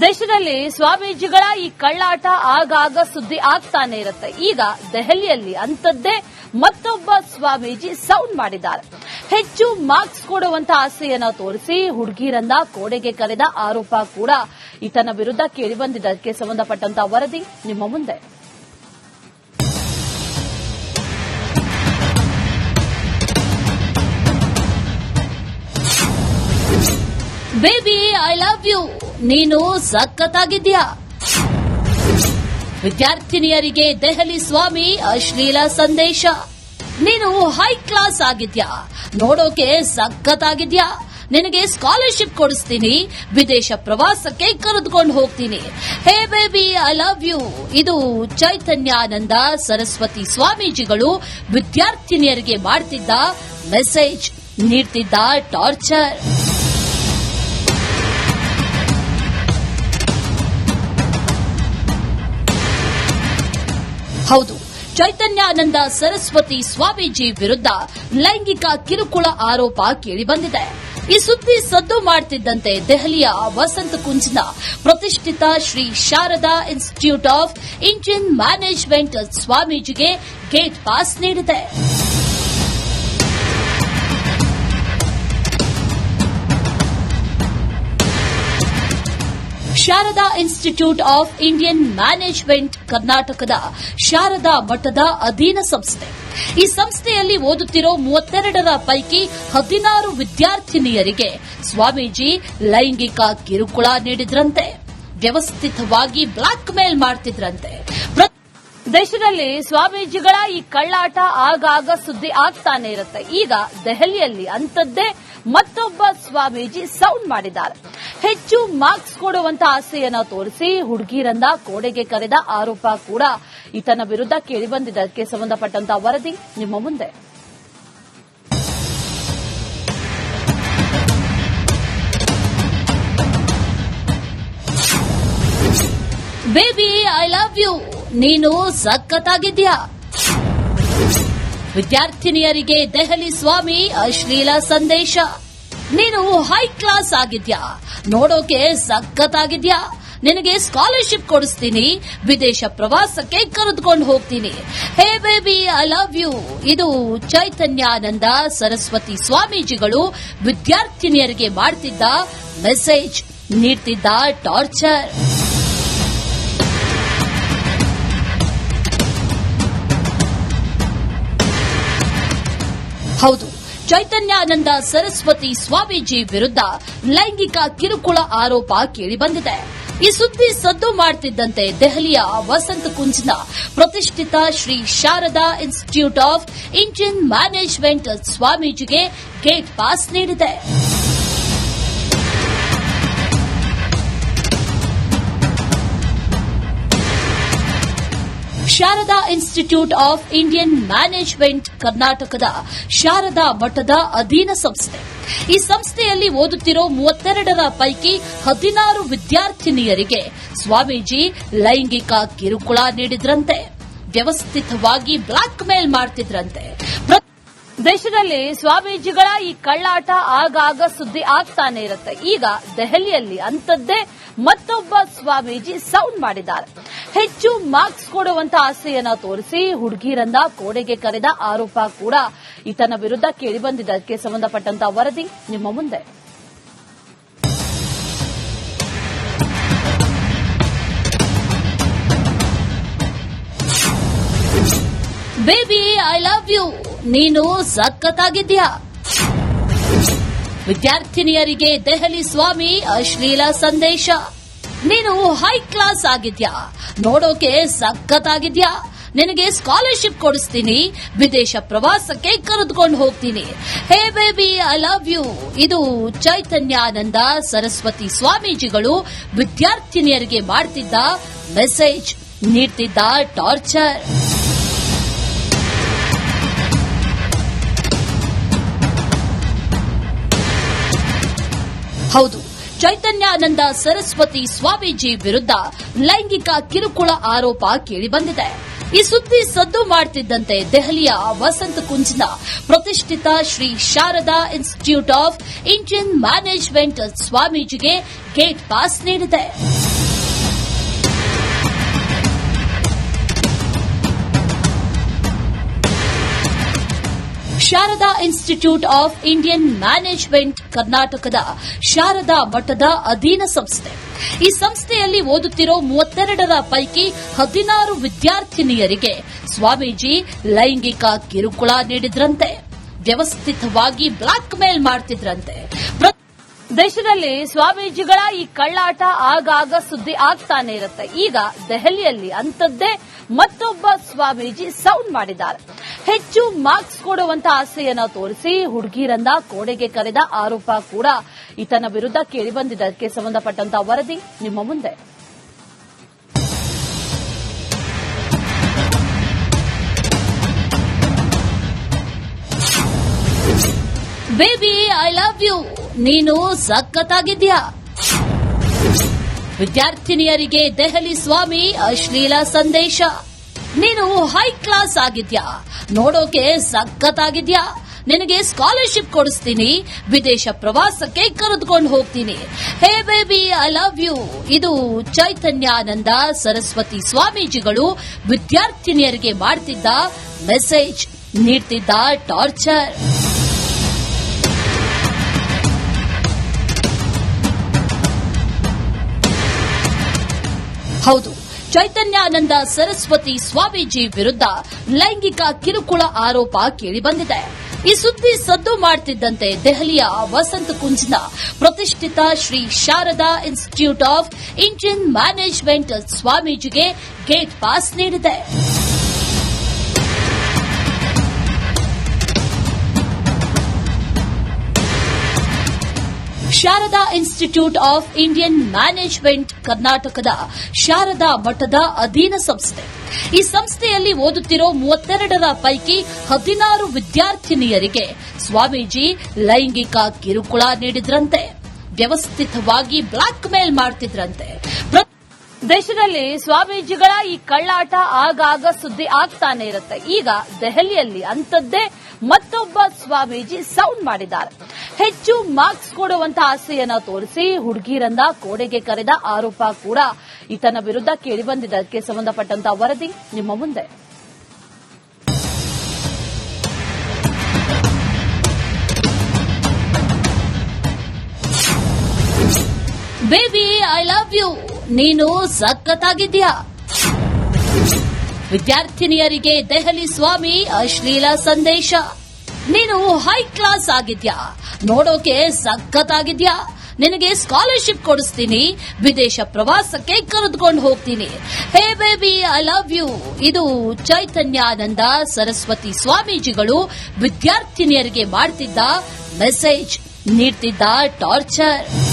ದೇಶದಲ್ಲಿ ಸ್ವಾಮೀಜಿಗಳ ಈ ಕಳ್ಳಾಟ ಆಗಾಗ ಸುದ್ದಿ ಆಗ್ತಾನೆ ಇರುತ್ತೆ. ಈಗ ದೆಹಲಿಯಲ್ಲಿ ಅಂತದ್ದೇ ಮತ್ತೊಬ್ಬ ಸ್ವಾಮೀಜಿ ಸೌಂಡ್ ಮಾಡಿದ್ದಾರೆ. ಹೆಚ್ಚು ಮಾರ್ಕ್ಸ್ ಕೊಡುವಂತ ಆಸೆಯನ್ನ ತೋರಿಸಿ ಹುಡುಗಿರನ್ನ ಕೋಡೆಗೆ ಕರೆದ ಆರೋಪ ಕೂಡ ಈತನ ವಿರುದ್ಧ ಕೇಳಿಬಂದಿದ್ದಕ್ಕೆ ಸಂಬಂಧಪಟ್ಟಂತ ವರದಿ ನಿಮ್ಮ ಮುಂದೆ. ಬೇಬಿ ಐ ಲವ್ ಯು ನೀನು ಸಖತ್ತಾಗಿದ್ಯಾ ವಿದ್ಯಾರ್ಥಿನಿಯರಿಗೆ ದೆಹಲಿ ಸ್ವಾಮಿ ಅಶ್ಲೀಲ ಸಂದೇಶ. ನೀನು ಹೈ ಕ್ಲಾಸ್ ಆಗಿದ್ಯಾ ನೋಡೋಕೆ ಸಖತ್ತಾಗಿದ್ಯಾ ನಿನಗೆ ಸ್ಕಾಲರ್ಶಿಪ್ ಕೊಡಿಸ್ತೀನಿ. ವಿದೇಶ ಪ್ರವಾಸಕ್ಕೆ ಕರೆದುಕೊಂಡು ಹೋಗ್ತೀನಿ. Hey baby I love you ಇದು ಚೈತನ್ಯಾನಂದ ಸರಸ್ವತಿ ಸ್ವಾಮೀಜಿಗಳು ವಿದ್ಯಾರ್ಥಿನಿಯರಿಗೆ ಮಾಡ್ತಿದ್ದ ಮೆಸೇಜ್, ನೀಡ್ತಿದ್ದ ಟಾರ್ಚರ್. ಹೌದು. ಚೈತನ್ಯಾನಂದ ಸರಸ್ವತಿ ಸ್ವಾಮೀಜಿ ವಿರುದ್ಧ ಲೈಂಗಿಕ ಕಿರುಕುಳ ಆರೋಪ ಕೇಳಿಬಂದಿದೆ. ಈ ಸುದ್ದಿ ಸದ್ದು ಮಾಡುತ್ತಿದ್ದಂತೆ ದೆಹಲಿಯ ವಸಂತ ಕುಂಜ್ನ ಪ್ರತಿಷ್ಠಿತ Shri Sharada institute of engine management ಸ್ವಾಮೀಜಿಗೆ gate pass ನೀಡಿದೆ. Sharada institute of Indian management ಕರ್ನಾಟಕದ ಶಾರದಾ ಮಠದ ಅಧೀನ ಸಂಸ್ಥೆ. ಈ ಸಂಸ್ಥೆಯಲ್ಲಿ ಓದುತ್ತಿರೋ ಮೂವತ್ತೆರಡರ ಪೈಕಿ ಹದಿನಾರು ವಿದ್ಯಾರ್ಥಿನಿಯರಿಗೆ ಸ್ವಾಮೀಜಿ ಲೈಂಗಿಕ ಕಿರುಕುಳ ನೀಡಿದ್ರಂತೆ. ವ್ಯವಸ್ಥಿತವಾಗಿ ಬ್ಲಾಕ್ ಮೇಲ್ ಮಾಡ್ತಿದ್ರಂತೆ ದೇಶದಲ್ಲಿ ಸ್ವಾಮೀಜಿಗಳ ಈ ಕಳ್ಳಾಟ ಆಗಾಗ ಸುದ್ದಿ ಆಗ್ತಾನೆ ಇರುತ್ತೆ. ಈಗ ದೆಹಲಿಯಲ್ಲಿ ಅಂತದ್ದೇ ಮತ್ತೊಬ್ಬ ಸ್ವಾಮೀಜಿ ಸೌಂಡ್ ಮಾಡಿದ್ದಾರೆ. ಹೆಚ್ಚು ಮಾರ್ಕ್ಸ್ ಕೊಡುವಂತ ಆಸೆಯನ್ನ ತೋರಿಸಿ ಹುಡುಗಿರಂದ ಕೋಡೆಗೆ ಕರೆದ ಆರೋಪ ಕೂಡ ಈತನ ವಿರುದ್ಧ ಕೇಳಿಬಂದಿದ್ದಕ್ಕೆ ಸಂಬಂಧಪಟ್ಟಂತಹ ವರದಿ ನಿಮ್ಮ ಮುಂದೆ. Baby, I love you. ನೀನು ಸಖತ್ತಾಗಿದ್ಯಾ ವಿದ್ಯಾರ್ಥಿನಿಯರಿಗೆ ದೆಹಲಿ ಸ್ವಾಮಿ ಅಶ್ಲೀಲ ಸಂದೇಶ. ನೀನು ಹೈ ಕ್ಲಾಸ್ ಆಗಿದ್ಯಾ? ನೋಡೋಕೆ ಸಖತ್ತಾಗಿದ್ಯಾ? ನಿನಗೆ ಸ್ಕಾಲರ್ಶಿಪ್ ಕೊಡಿಸ್ತೀನಿ, ವಿದೇಶ ಪ್ರವಾಸಕ್ಕೆ ಕರೆದುಕೊಂಡು ಹೋಗ್ತೀನಿ. Hey baby I love you ಇದು ಚೈತನ್ಯಾನಂದ ಸರಸ್ವತಿ ಸ್ವಾಮೀಜಿಗಳು ವಿದ್ಯಾರ್ಥಿನಿಯರಿಗೆ ಮಾಡ್ತಿದ್ದ ಮೆಸೇಜ್ ನೀಡ್ತಿದ್ದ ಟಾರ್ಚರ್ ಹೌದು. ಚೈತನ್ಯಾನಂದ ಸರಸ್ವತಿ ಸ್ವಾಮೀಜಿ ವಿರುದ್ಧ ಲೈಂಗಿಕ ಕಿರುಕುಳ ಆರೋಪ ಕೇಳಿಬಂದಿದೆ ಈ ಸುದ್ದಿ ಸದ್ದು ಮಾಡುತ್ತಿದ್ದಂತೆ ದೆಹಲಿಯ ವಸಂತ ಕುಂಜ್ನ ಪ್ರತಿಷ್ಠಿತ Shri Sharada institute of engine management ಸ್ವಾಮೀಜಿಗೆ gate pass ನೀಡಿದೆ. Sharada institute of Indian management ಕರ್ನಾಟಕದ ಶಾರದಾ ಮಠದ ಅಧೀನ ಸಂಸ್ಥೆ. ಈ ಸಂಸ್ಥೆಯಲ್ಲಿ ಓದುತ್ತಿರೋ ಮೂವತ್ತೆರಡರ ಪೈಕಿ ಹದಿನಾರು ವಿದ್ಯಾರ್ಥಿನಿಯರಿಗೆ ಸ್ವಾಮೀಜಿ ಲೈಂಗಿಕ ಕಿರುಕುಳ ನೀಡಿದ್ರಂತೆ. ವ್ಯವಸ್ಥಿತವಾಗಿ ಬ್ಲಾಕ್ ಮೇಲ್ ಮಾಡ್ತಿದ್ರಂತೆ ದೇಶದಲ್ಲಿ ಸ್ವಾಮೀಜಿಗಳ ಈ ಕಳ್ಳಾಟ ಆಗಾಗ ಸುದ್ದಿ ಆಗ್ತಾನೆ ಇರುತ್ತೆ. ಈಗ ದೆಹಲಿಯಲ್ಲಿ ಅಂತದ್ದೇ ಮತ್ತೊಬ್ಬ ಸ್ವಾಮೀಜಿ ಸೌಂಡ್ ಮಾಡಿದ್ದಾರೆ. ಹೆಚ್ಚು ಮಾರ್ಕ್ಸ್ ಕೊಡುವಂತ ಆಸೆಯನ್ನ ತೋರಿಸಿ ಹುಡುಗಿರಂದ ಕೋಡೆಗೆ ಕರೆದ ಆರೋಪ ಕೂಡ ಈತನ ವಿರುದ್ಧ ಕೇಳಿಬಂದಿದ್ದಕ್ಕೆ ಸಂಬಂಧಪಟ್ಟಂತ ವರದಿ ನಿಮ್ಮ ಮುಂದೆ. ಬೇಬಿ ಐ ಲವ್ ಯು ನೀನು ಸಖತ್ತಾಗಿದ್ಯಾ ವಿದ್ಯಾರ್ಥಿನಿಯರಿಗೆ ದೆಹಲಿ ಸ್ವಾಮಿ ಅಶ್ಲೀಲ ಸಂದೇಶ. ನೀನು ಹೈ ಕ್ಲಾಸ್ ಆಗಿದ್ಯಾ? ನೋಡೋಕೆ ಸಖತ್ತಾಗಿದ್ಯಾ? ನಿನಗೆ ಸ್ಕಾಲರ್ಶಿಪ್ ಕೊಡಿಸ್ತೀನಿ, ವಿದೇಶ ಪ್ರವಾಸಕ್ಕೆ ಕರೆದುಕೊಂಡು ಹೋಗ್ತೀನಿ. Hey baby I love you ಇದು ಚೈತನ್ಯಾನಂದ ಸರಸ್ವತಿ ಸ್ವಾಮೀಜಿಗಳು ವಿದ್ಯಾರ್ಥಿನಿಯರಿಗೆ ಮಾಡ್ತಿದ್ದ ಮೆಸೇಜ್ ನೀಡ್ತಿದ್ದ ಟಾರ್ಚರ್ ಹೌದು. ಚೈತನ್ಯಾನಂದ ಸರಸ್ವತಿ ಸ್ವಾಮೀಜಿ ವಿರುದ್ಧ ಲೈಂಗಿಕ ಕಿರುಕುಳ ಆರೋಪ ಕೇಳಿಬಂದಿದೆ ಈ ಸುದ್ದಿ ಸದ್ದು ಮಾಡುತ್ತಿದ್ದಂತೆ ದೆಹಲಿಯ ವಸಂತ ಕುಂಜ್ನ ಪ್ರತಿಷ್ಠಿತ Shri Sharada institute of Indian management ಸ್ವಾಮೀಜಿಗೆ gate pass ನೀಡಿದೆ. Sharada institute of Indian management ಕರ್ನಾಟಕದ ಶಾರದಾ ಮಠದ ಅಧೀನ ಸಂಸ್ಥೆ. ಈ ಸಂಸ್ಥೆಯಲ್ಲಿ ಓದುತ್ತಿರೋ ಮೂವತ್ತೆರಡರ ಪೈಕಿ ಹದಿನಾರು ವಿದ್ಯಾರ್ಥಿನಿಯರಿಗೆ ಸ್ವಾಮೀಜಿ ಲೈಂಗಿಕ ಕಿರುಕುಳ ನೀಡಿದ್ರಂತೆ. ವ್ಯವಸ್ಥಿತವಾಗಿ ಬ್ಲಾಕ್ ಮೇಲ್ ಮಾಡ್ತಿದ್ರಂತೆ. ದೇಶದಲ್ಲಿ ಸ್ವಾಮೀಜಿಗಳ ಈ ಕಳ್ಳಾಟ ಆಗಾಗ ಸುದ್ದಿ ಆಗ್ತಾನೆ ಇರುತ್ತೆ. ಈಗ ದೆಹಲಿಯಲ್ಲಿ ಅಂತದ್ದೇ ಮತ್ತೊಬ್ಬ ಸ್ವಾಮೀಜಿ ಸೌಂಡ್ ಮಾಡಿದ್ದಾರೆ. ಹೆಚ್ಚು ಮಾರ್ಕ್ಸ್ ಕೊಡುವಂತ ಆಸೆಯನ್ನ ತೋರಿಸಿ ಹುಡುಗಿರನ್ನ ಕೋಡೆಗೆ ಕರೆದ ಆರೋಪ ಕೂಡ ಈತನ ವಿರುದ್ಧ ಕೇಳಿಬಂದಿದ್ದಕ್ಕೆ ಸಂಬಂಧಪಟ್ಟಂತಹ ವರದಿ ನಿಮ್ಮ ಮುಂದೆ. Baby, I love you. ನೀನು ಸಖತ್ತಾಗಿದ್ಯಾ ವಿದ್ಯಾರ್ಥಿನಿಯರಿಗೆ ದೆಹಲಿ ಸ್ವಾಮಿ ಅಶ್ಲೀಲ ಸಂದೇಶ. ನೀನು ಹೈ ಕ್ಲಾಸ್ ಆಗಿದ್ಯಾ? ನೋಡೋಕೆ ಸಖತ್ತಾಗಿದ್ಯಾ? ನಿನಗೆ ಸ್ಕಾಲರ್ಶಿಪ್ ಕೊಡಿಸ್ತೀನಿ. ವಿದೇಶ ಪ್ರವಾಸಕ್ಕೆ ಕರೆದುಕೊಂಡು ಹೋಗ್ತೀನಿ. Hey baby I love you ಇದು ಚೈತನ್ಯಾನಂದ ಸರಸ್ವತಿ ಸ್ವಾಮೀಜಿಗಳು ವಿದ್ಯಾರ್ಥಿನಿಯರಿಗೆ ಮಾಡ್ತಿದ್ದ ಮೆಸೇಜ್ ನೀಡ್ತಿದ್ದ ಟಾರ್ಚರ್ ಹೌದು. ಚೈತನ್ಯಾನಂದ ಸರಸ್ವತಿ ಸ್ವಾಮೀಜಿ ವಿರುದ್ಧ ಲೈಂಗಿಕ ಕಿರುಕುಳ ಆರೋಪ ಕೇಳಿಬಂದಿದೆ ಈ ಸುದ್ದಿ ಸದ್ದು ಮಾಡುತ್ತಿದ್ದಂತೆ ದೆಹಲಿಯ ವಸಂತ ಕುಂಜ್ನ ಪ್ರತಿಷ್ಠಿತ Shri Sharada institute of Indian management ಸ್ವಾಮೀಜಿಗೆ gate pass ನೀಡಿದೆ. Sharada institute of Indian management ಕರ್ನಾಟಕದ ಶಾರದಾ ಮಠದ ಅಧೀನ ಸಂಸ್ಥೆ. ಈ ಸಂಸ್ಥೆಯಲ್ಲಿ ಓದುತ್ತಿರೋ ಮೂವತ್ತೆರಡರ ಪೈಕಿ ಹದಿನಾರು ವಿದ್ಯಾರ್ಥಿನಿಯರಿಗೆ ಸ್ವಾಮೀಜಿ ಲೈಂಗಿಕ ಕಿರುಕುಳ ನೀಡಿದ್ರಂತೆ. ವ್ಯವಸ್ಥಿತವಾಗಿ ಬ್ಲಾಕ್ ಮೇಲ್ ಮಾಡ್ತಿದ್ರಂತೆ. ದೇಶದಲ್ಲಿ ಸ್ವಾಮೀಜಿಗಳ ಈ ಕಳ್ಳಾಟ ಆಗಾಗ ಸುದ್ದಿ ಆಗ್ತಾನೆ ಇರುತ್ತೆ. ಈಗ ದೆಹಲಿಯಲ್ಲಿ ಅಂತದ್ದೇ ಮತ್ತೊಬ್ಬ ಸ್ವಾಮೀಜಿ ಸೌಂಡ್ ಮಾಡಿದ್ದಾರೆ. ಹೆಚ್ಚು ಮಾರ್ಕ್ಸ್ ಕೊಡುವಂತ ಆಸೆಯನ್ನ ತೋರಿಸಿ ಹುಡುಗಿರನ್ನ ಕೋಡೆಗೆ ಕರೆದ ಆರೋಪ ಕೂಡ ಈತನ ವಿರುದ್ಧ ಕೇಳಿಬಂದಿದ್ದಕ್ಕೆ ಸಂಬಂಧಪಟ್ಟಂತಹ ವರದಿ ನಿಮ್ಮ ಮುಂದೆ. ಬೇಬಿ ಐ ಲವ್ ಯು ನೀನು ಸಖತ್ತಾಗಿದ್ಯಾ ವಿದ್ಯಾರ್ಥಿನಿಯರಿಗೆ ದೆಹಲಿ ಸ್ವಾಮಿ ಅಶ್ಲೀಲ ಸಂದೇಶ. ನೀನು ಹೈ ಕ್ಲಾಸ್ ಆಗಿದ್ಯಾ? ನೋಡೋಕೆ ಸಖತ್ತಾಗಿದ್ಯಾ? ನಿನಗೆ ಸ್ಕಾಲರ್ಶಿಪ್ ಕೊಡಿಸ್ತೀನಿ. ವಿದೇಶ ಪ್ರವಾಸಕ್ಕೆ ಕರೆದುಕೊಂಡು ಹೋಗ್ತೀನಿ. Hey baby I love you ಇದು ಚೈತನ್ಯಾನಂದ ಸರಸ್ವತಿ ಸ್ವಾಮೀಜಿಗಳು ವಿದ್ಯಾರ್ಥಿನಿಯರಿಗೆ ಮಾಡ್ತಿದ್ದ ಮೆಸೇಜ್ ನೀಡ್ತಿದ್ದ ಟಾರ್ಚರ್